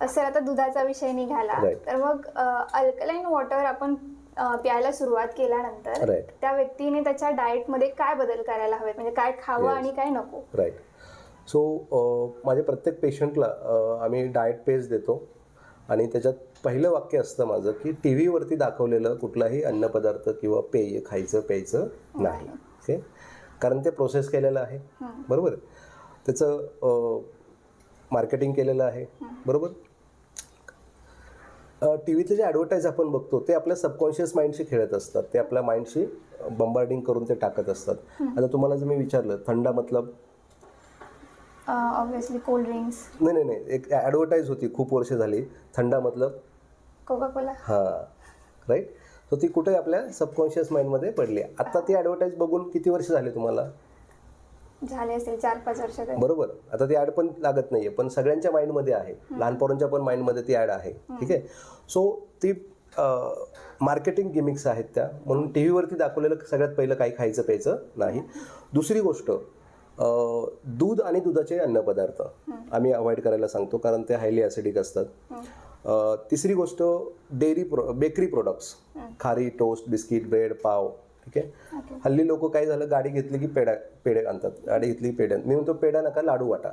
Sir आता दुधाचा विषय निघाला. Right. तर मग अल्कलाईन वॉटर आपण अ, प्यायला सुरुवात केल्यानंतर Right. त्या व्यक्तीने त्याच्या डाएटमध्ये काय बदल करायला हवेत? म्हणजे काय खावं Yes. आणि काय नको? राईट सो माझ्या प्रत्येक पेशंटला आम्ही डाएट पेज देतो. आणि त्याच्यात पहिलं वाक्य असतं माझं की टी व्हीवरती दाखवलेलं कुठलाही अन्नपदार्थ किंवा पेय खायचं प्यायचं नाही. ओके कारण ते प्रोसेस केलेलं आहे. बरोबर? त्याचं मार्केटिंग केलेलं आहे. बरोबर? टी व्हीतले जे ॲडव्हर्टाईज आपण बघतो ते आपल्या सबकॉन्शियस माइंडशी खेळत असतात. ते आपल्या माइंडशी बंबार्डिंग करून ते टाकत असतात. आता तुम्हाला जर मी विचारलं थंडा मतलब? ऑब्विसली कोल्ड ड्रिंक्स नाही नाही नाही. एक ॲडव्हर्टाईज होती खूप वर्ष झाली. थंडा मतलब? कोका कोला हां. राईट सो ती कुठे आपल्या सबकॉन्शियस माइंडमध्ये पडली. आता ती ॲडव्हर्टाईज बघून किती वर्ष झाले तुम्हाला? झाले असेल चार पाच वर्ष. बरोबर. आता ती ॲड पण लागत नाहीये पण सगळ्यांच्या माइंडमध्ये आहे. लहान पोरांच्या पण माइंडमध्ये ती ॲड आहे. ठीक आहे? सो ती मार्केटिंग गिमिक्स आहेत त्या. म्हणून टी व्हीवरती दाखवलेलं सगळ्यात पहिलं काही खायचं प्यायचं नाही. दुसरी गोष्ट दूध आणि दुधाचे अन्नपदार्थ. आम्ही अवॉइड करायला सांगतो कारण ते हायली ॲसिडिक असतात. तिसरी गोष्ट डेअरी प्रो बेकरी प्रोडक्ट्स खारी टोस्ट बिस्किट ब्रेड पाव. ठीक आहे? हल्ली लोक काय झालं गाडी घेतली की पेढा पेढे आणतात. गाडी घेतली की पेढे मी म्हणतो पेढा नका लाडू वाटा.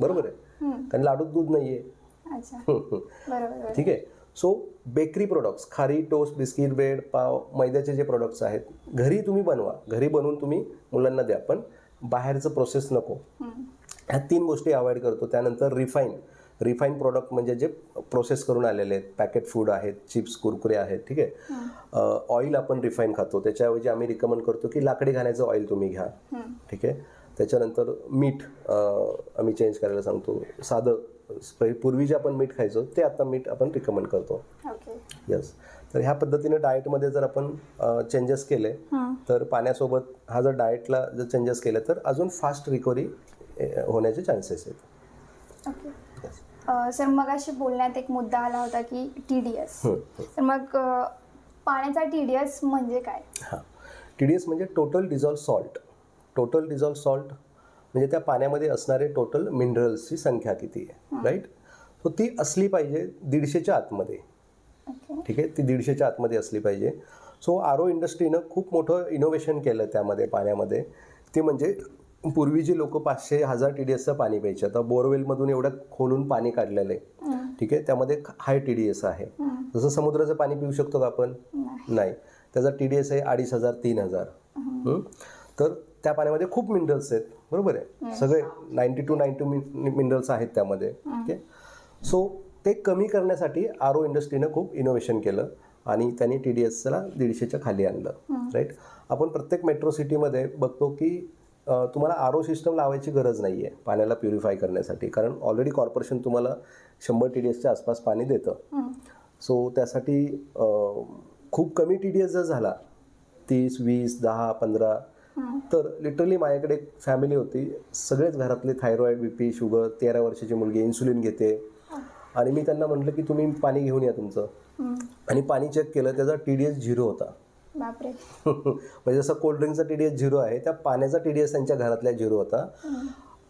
बरोबर आहे? कारण लाडूत दूध नाही आहे. ठीक आहे? सो बेकरी प्रोडक्ट्स खारी टोस्ट बिस्किट ब्रेड पाव मैद्याचे जे प्रोडक्ट्स आहेत घरी तुम्ही बनवा. घरी बनवून तुम्ही मुलांना द्या. पण बाहेरचं प्रोसेस नको. ह्या तीन गोष्टी अवॉइड करतो. त्यानंतर रिफाईन रिफाईन प्रोडक्ट म्हणजे जे प्रोसेस करून आलेले आहेत. पॅकेट फूड आहेत चिप्स कुरकुरे आहेत ठीक आहे? ऑइल आपण रिफाईन खातो. त्याच्याऐवजी आम्ही रिकमेंड करतो की लाकडी घाण्याचं ऑइल तुम्ही घ्या. ठीक आहे? त्याच्यानंतर मीठ आम्ही चेंज करायला सांगतो. साधं पूर्वी जे आपण मीठ खायचो ते आता मीठ आपण रिकमेंड करतो. येस तर ह्या पद्धतीने डाएटमध्ये जर आपण चेंजेस केले तर पाण्यासोबत हा जर डाएटला जर चेंजेस केले तर अजून फास्ट रिकव्हरी होण्याचे चान्सेस आहेत. सर मग अशी बोलण्यात एक मुद्दा आला होता की टी डी एस तर मग अ, पाण्याचा टी डी एस म्हणजे काय? हां. टी डी एस म्हणजे total dissolve salt total dissolve salt म्हणजे त्या पाण्यामध्ये असणारे टोटल मिनरल्सची संख्या किती आहे राईट सो ती असली पाहिजे दीडशेच्या आतमध्ये. ठीक आहे? ती दीडशेच्या आतमध्ये असली पाहिजे. सो आर ओ इंडस्ट्रीनं खूप मोठं इनोव्हेशन केलं त्यामध्ये पाण्यामध्ये. ते म्हणजे पूर्वी जी लोक पाचशे हजार टी डी एसचं पाणी प्यायचे आता बोरवेलमधून एवढं खोलून पाणी काढलेलं आहे. ठीक आहे? त्यामध्ये हाय टी डी एस आहे. जसं समुद्राचं पाणी पिऊ शकतो का आपण? नाही. त्याचा टी डी एस आहे अडीच हजार तीन हजार? तर त्या पाण्यामध्ये खूप मिनरल्स आहेत. बरोबर आहे? सगळे नाईन्टी टू नाईन्टी मिनरल्स आहेत त्यामध्ये. ठीक आहे? सो ते कमी करण्यासाठी आर ओ इंडस्ट्रीनं खूप इनोव्हेशन केलं आणि त्यांनी टी डी एसला दीडशेच्या खाली आणलं. राईट आपण प्रत्येक मेट्रो सिटीमध्ये बघतो की तुम्हाला आर ओ सिस्टम लावायची गरज नाही आहे पाण्याला प्युरिफाय करण्यासाठी. कारण ऑलरेडी कॉर्पोरेशन तुम्हाला शंभर टी डी एसच्या आसपास पाणी देतं. सो त्यासाठी खूप कमी टी डी एस जर झाला तीस वीस दहा पंधरा तर लिटरली माझ्याकडे एक फॅमिली होती. सगळेच घरातले थायरॉईड बी पी शुगर तेरा वर्षाची मुलगी इन्सुलिन घेते. आणि मी त्यांना म्हटलं की तुम्ही पाणी घेऊन या तुमचं. आणि पाणी चेक केलं त्याचा टी डी एस झिरो होता. बापरे. म्हणजे जसं कोल्ड्रिंकचा टी डी एस झिरो आहे त्या पाण्याचा टी डी एस त्यांच्या घरातल्या झिरो होता.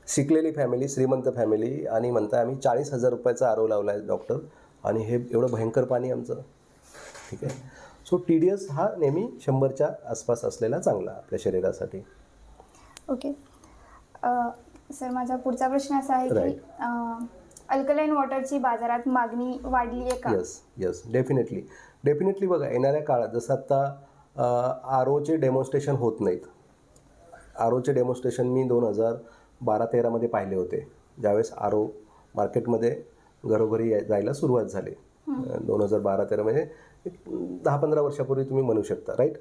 शिकलेली फॅमिली श्रीमंत फॅमिली आणि म्हणता आम्ही चाळीस हजार रुपयाचा आरो लावला आहे डॉक्टर आणि हे एवढं भयंकर पाणी आमचं. ठीक आहे? सो टी डी एस हा नेहमी शंभरच्या आसपास असलेला चांगला आपल्या शरीरासाठी. ओके. सर माझा पुढचा प्रश्न असा आहे की. अल्कलाईन वॉटरची बाजारात मागणी वाढली आहे का? येस येस डेफिनेटली डेफिनेटली बघा येणाऱ्या काळात जसं आत्ता आर ओचे डेमॉन्स्ट्रेशन होत नाहीत. आर ओचे डेमॉन्स्ट्रेशन मी दोन हजार बारा तेरामध्ये पाहिले होते. ज्यावेळेस आर ओ मार्केटमध्ये घरोघरी जायला सुरुवात झाली. दोन हजार बारा तेरा म्हणजे दहा पंधरा वर्षापूर्वी तुम्ही म्हणू शकता राईट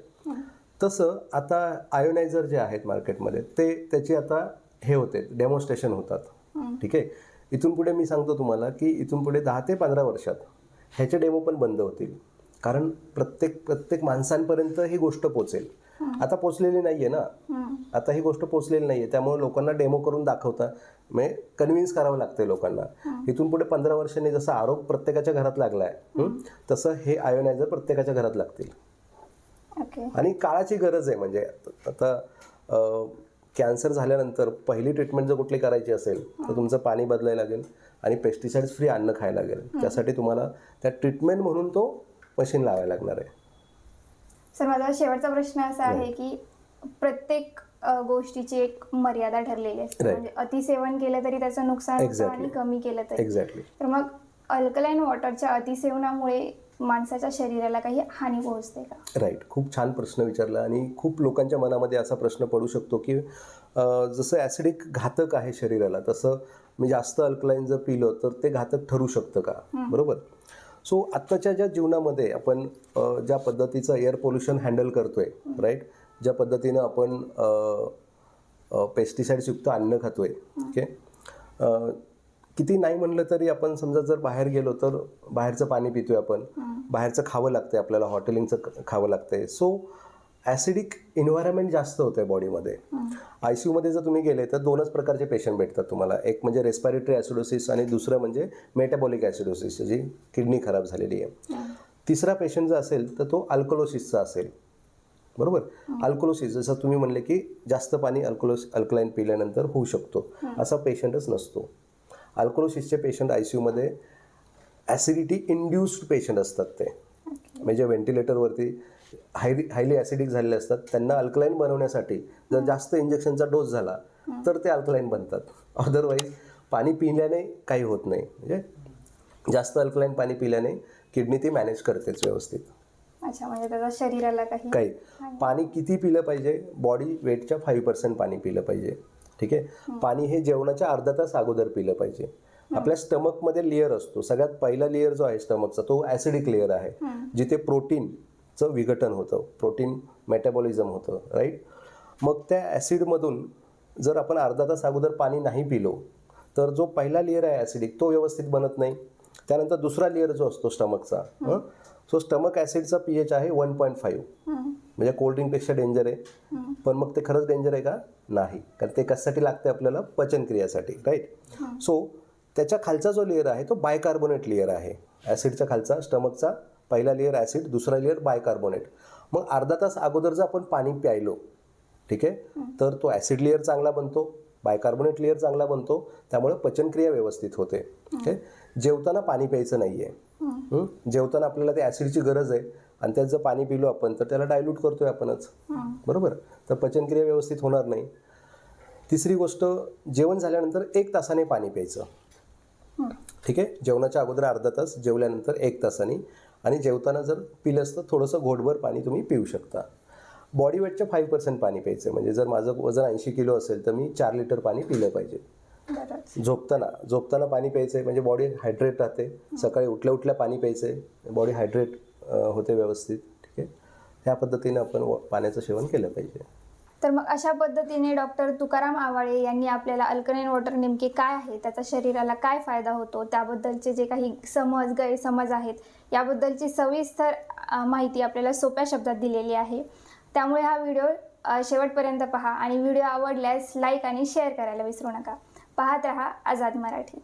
तसं आता आयोनायझर जे आहेत मार्केटमध्ये ते त्याचे आता हे होते डेमॉन्स्ट्रेशन होतात. ठीक आहे? इथून पुढे मी सांगतो तुम्हाला की इथून पुढे दहा ते पंधरा वर्षात ह्याचे डेमो पण बंद होतील. कारण प्रत्येक प्रत्येक माणसांपर्यंत ही गोष्ट पोचेल. आता पोचलेली नाहीये ना? आता ही गोष्ट पोचलेली नाहीये. त्यामुळे लोकांना डेमो करून दाखवता म्हणजे कन्व्हिन्स करावं लागतंय लोकांना. इथून पुढे पंधरा वर्षांनी जसा आरोप प्रत्येकाच्या घरात लागलाय तसं हे आयोनायझर प्रत्येकाच्या घरात लागतील. आणि काळाची गरज आहे म्हणजे आता कॅन्सर झाल्यानंतर पहिली ट्रीटमेंट जर कुठली करायची असेल तर तुमचं पाणी बदलायला लागेल आणि पेस्टिसाइड्स फ्री अन्न खायला लागेल. त्यासाठी तुम्हाला त्या ट्रीटमेंट म्हणून तो मशीन लावायला लागणार आहे. सर माझा शेवटचा प्रश्न असा आहे की प्रत्येक गोष्टीची एक मर्यादा ठरलेली असते. म्हणजे अतिसेवन केलं तरी त्याचं नुकसान होतं. आणि कमी केलं तरी. एक्झॅक्टली तर मग अल्कलाईन वॉटरच्या अतिसेवनामुळे माणसाच्या शरीराला काही हानी पोहोचते का? राईट खूप छान प्रश्न विचारला आणि खूप लोकांच्या मनामध्ये असा प्रश्न पडू शकतो की जसं ॲसिडिक घातक आहे शरीराला तसं मी जास्त अल्कलाईन जर पिलं तर ते घातक ठरू शकतं का? बरोबर? सो आत्ताच्या ज्या जीवनामध्ये आपण ज्या पद्धतीचं एअर पोल्युशन हँडल करतोय राईट ज्या पद्धतीनं आपण पेस्टिसाइड्सयुक्त अन्न खातोय ओके किती नाही म्हणलं तरी आपण समजा जर बाहेर गेलो तर बाहेरचं पाणी पितोय आपण बाहेरचं खावं लागतंय आपल्याला हॉटेलिंगचं खावं लागतंय. सो ॲसिडिक एन्व्हायरमेंट जास्त होतं बॉडीमध्ये. आय सी यूमध्ये जर तुम्ही गेले तर दोनच प्रकारचे पेशंट भेटतात तुम्हाला. एक म्हणजे रेस्पिरेटरी ॲसिडोसिस आणि दुसरं म्हणजे मेटाबॉलिक ॲसिडोसिस जी किडनी खराब झालेली आहे. तिसरा पेशंट जर असेल तर तो अल्कोलोसिसचा असेल. बरोबर? अल्कोलोसिस जसं तुम्ही म्हणले की जास्त पाणी अल्कोलोस अल्कलाईन पिल्यानंतर होऊ शकतो. असा पेशंटच नसतो. अल्कोलोसिसचे पेशंट आय सी यूमध्ये ॲसिडिटी इंड्युस्ड पेशंट असतात ते. म्हणजे व्हेंटिलेटरवरती हायली हायली ॲसिडिक झालेले असतात. त्यांना अल्कलाईन बनवण्यासाठी जर जास्त इंजेक्शनचा डोस झाला तर ते अल्कलाईन बनतात. अदरवाईज पाणी पिल्याने काही होत नाही. म्हणजे जास्त अल्कलाईन पाणी पिल्याने किडनी ती मॅनेज करतेच व्यवस्थित. अच्छा म्हणजे त्याचा शरीराला काही काही. पाणी किती पिलं पाहिजे? बॉडी वेटच्या फाईव्ह पर्सेंट पाणी पिलं पाहिजे. ठीक आहे? पाणी हे जेवणाच्या अर्धा तास अगोदर पिलं पाहिजे. आपल्या स्टमकमध्ये लेअर असतो. सगळ्यात पहिला लेअर जो आहे स्टमकचा तो ॲसिडिक लेअर आहे. जिथे प्रोटीनचं विघटन होतं. प्रोटीन मेटाबॉलिझम होतं राईट मग त्या ॲसिडमधून जर आपण अर्धा तास अगोदर पाणी नाही पिलो तर जो पहिला लेअर आहे ॲसिडिक तो व्यवस्थित बनत नाही. त्यानंतर दुसरा लेअर जो असतो स्टमकचा सो स्टमक ॲसिडचा पी एच आहे वन पॉईंट फाईव्ह. म्हणजे कोल्ड्रिंकपेक्षा डेंजर आहे. पण मग ते खरंच डेंजर आहे का? नाही. कारण ते कशासाठी लागते आपल्याला? पचनक्रियासाठी राईट सो त्याच्या खालचा जो लेअर आहे तो बायकार्बोनेट लेअर आहे. ॲसिडच्या खालचा स्टमकचा पहिला लेअर ॲसिड दुसरा लेअर बायकार्बोनेट मग अर्धा तास अगोदर जर आपण पाणी प्यायलो. ठीक आहे? तर तो ॲसिड लेअर चांगला बनतो बायकार्बोनेट लेअर चांगला बनतो त्यामुळे पचनक्रिया व्यवस्थित होते. ठीक आहे? जेवताना पाणी प्यायचं नाही आहे? जेवताना आपल्याला ते ॲसिडची गरज आहे. आणि त्यात जर पाणी पिलो आपण तर त्याला डायल्यूट करतोय आपणच. बरोबर? तर पचनक्रिया व्यवस्थित होणार नाही. तिसरी गोष्ट जेवण झाल्यानंतर एक तासाने पाणी प्यायचं. ठीक आहे? जेवणाच्या अगोदर अर्धा तास जेवल्यानंतर एक तासाने. आणि जेवताना जर पिलंस तर थोडंसं घोटभर पाणी तुम्ही पिऊ शकता. बॉडी वेटच्या फाईव्ह पर्सेंट पाणी प्यायचं. म्हणजे जर माझं वजन ऐंशी किलो असेल तर मी चार लिटर पाणी पिलं पाहिजे. झोपताना झोपताना पाणी प्यायचं. आहे म्हणजे बॉडी हायड्रेट राहते. सकाळी उठल्या उठल्या पाणी प्यायचं. आहे बॉडी हायड्रेट होते व्यवस्थित. ठीक आहे? ह्या पद्धतीने आपण पाण्याचं सेवन केलं पाहिजे. तर मग अशा पद्धतीने डॉक्टर तुकाराम आवाळे यांनी आपल्याला अल्कलाईन वॉटर नेमके काय आहे त्याचा शरीराला काय फायदा होतो त्याबद्दलचे जे काही समज गैरसमज आहेत याबद्दलची सविस्तर माहिती आपल्याला सोप्या शब्दात दिलेली आहे. त्यामुळे हा व्हिडिओ शेवटपर्यंत पहा आणि व्हिडिओ आवडल्यास लाईक आणि शेअर करायला विसरू नका. पाहत रहा आझाद मराठी.